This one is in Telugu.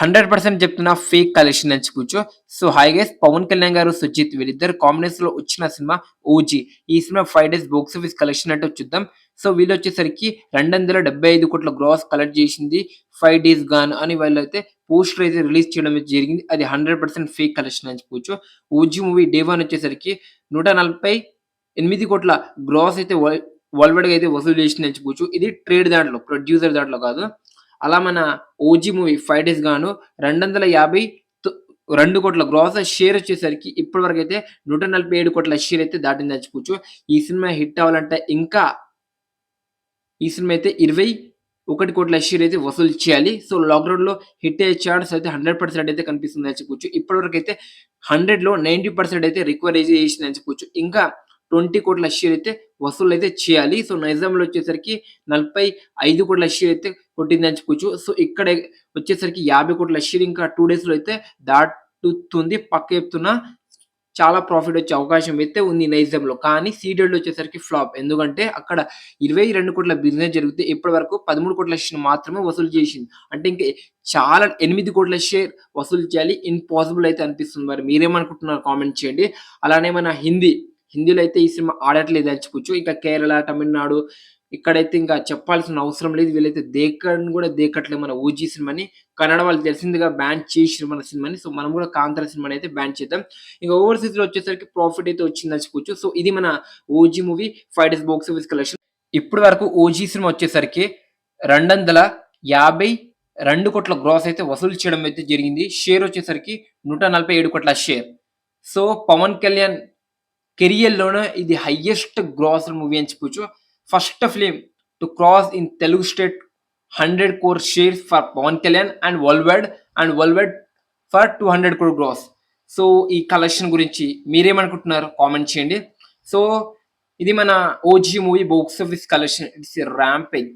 హండ్రెడ్ పర్సెంట్ చెప్తున్నా ఫేక్ కలెక్షన్ అని చెప్పొచ్చు. So hi guys Pawan Kalyan garu Sujeeth వీళ్ళిద్దరు కాంబినేషన్లో వచ్చిన సినిమా ఓజీ ఈ cinema five days box office collection అంటే చూద్దాం. సో వీళ్ళు వచ్చేసరికి రెండు వందల డెబ్బై ఐదు కోట్ల గ్రాస్ కలెక్ట్ చేసింది ఫైవ్ డేస్ గాన్ అని వాళ్ళు అయితే పోస్టర్ అయితే రిలీజ్ చేయడం జరిగింది. అది హండ్రెడ్ పర్సెంట్ ఫేక్ కలెక్షన్ అని చెప్పొచ్చు. ఓజీ మూవీ డే వన్ వచ్చేసరికి నూట నలభై ఎనిమిది కోట్ల గ్రాస్ అయితే వరల్డ్ వైడ్గా అయితే వసూలు చేసింది చెప్పొచ్చు. ఇది ట్రేడ్ దాంట్లో ప్రొడ్యూసర్ దాంట్లో కాదు. అలా మన ఓజీ మూవీ ఫైవ్ డేస్ గాను రెండు వందల యాభై తొ- రెండు కోట్ల గ్రాస్ షేర్ వచ్చేసరికి ఇప్పటి వరకు అయితే నూట నలభై ఏడు కోట్ల షేర్ అయితే దాటింది చెప్పుకోవచ్చు ఈ సినిమా హిట్ అవ్వాలంటే ఇంకా ఈ సినిమా అయితే ఇరవై ఒకటి కోట్ల షేర్ అయితే వసూలు చేయాలి సో లాక్‌డౌన్‌లో హిట్ అయ్యే ఛాన్స్ అయితే హండ్రెడ్ పర్సెంట్ అయితే కనిపిస్తుంది చెప్పుకోవచ్చు. చెప్పొచ్చు ఇప్పటి వరకు అయితే హండ్రెడ్లో నైన్టీ పర్సెంట్ అయితే రికవరీ చేసింది చెప్పుకోవచ్చు. ఇంకా ట్వంటీ కోట్ల షేర్ అయితే వసూలు అయితే చేయాలి. సో నైజాంలో వచ్చేసరికి నలభై ఐదు కోట్ల షేర్ అయితే కొట్టింది అని సో ఇక్కడ వచ్చేసరికి యాభై కోట్ల షేర్ ఇంకా టూ డేస్లో అయితే దాటుతుంది. పక్క చెప్తున్నా చాలా ప్రాఫిట్ వచ్చే అవకాశం అయితే ఉంది నైజంలో కానీ సీడెడ్ వచ్చేసరికి ఫ్లాప్. ఎందుకంటే అక్కడ ఇరవై రెండు కోట్ల బిజినెస్ జరిగితే ఇప్పటి వరకు పదమూడు కోట్ల షేర్ మాత్రమే వసూలు చేసింది. అంటే ఇంకా చాలా ఎనిమిది కోట్ల షేర్ వసూలు చేయాలి. ఇంపాసిబుల్ అయితే అనిపిస్తుంది. మరి మీరేమనుకుంటున్నారు కామెంట్ చేయండి. అలానే మన హిందీ హిందీలో అయితే ఈ సినిమా ఆడట్లేదు తెచ్చుకోవచ్చు ఇంకా కేరళ తమిళనాడు ఇక్కడైతే ఇంకా చెప్పాల్సిన అవసరం లేదు. వీళ్ళైతే దేకని కూడా దేకట్లేదు మన ఊజీ సినిమాని. కన్నడ వాళ్ళు తెలిసిందిగా బ్యాన్ చేసి మన సినిమాని. సో మనం కూడా కాంతార సినిమాని అయితే బ్యాన్ చేద్దాం. ఇంకా ఓవర్సీస్లో వచ్చేసరికి ప్రాఫిట్ అయితే వచ్చిందని చెప్పొచ్చు. సో ఇది మన OG movie five days box office collection. ఇప్పటి వరకు ఓజీ సినిమా వచ్చేసరికి రెండు వందల యాభై రెండు కోట్ల గ్రాస్ అయితే వసూలు చేయడం అయితే జరిగింది. షేర్ వచ్చేసరికి నూట నలభై ఏడు కోట్ల షేర్. సో పవన్ కళ్యాణ్ కెరియర్లోనే ఇది హయ్యెస్ట్ గ్రాస్ మూవీ అని చెప్పొచ్చు. First film to cross in Telugu state hundred crore shares for Pawan Kalyan and world and world for two hundred crore gross so ఈ కలెక్షన్ గురించి మీరేమనుకుంటున్నారు? కామెంట్ చేయండి. సో ఇది మన OG movie box office collection it's rampage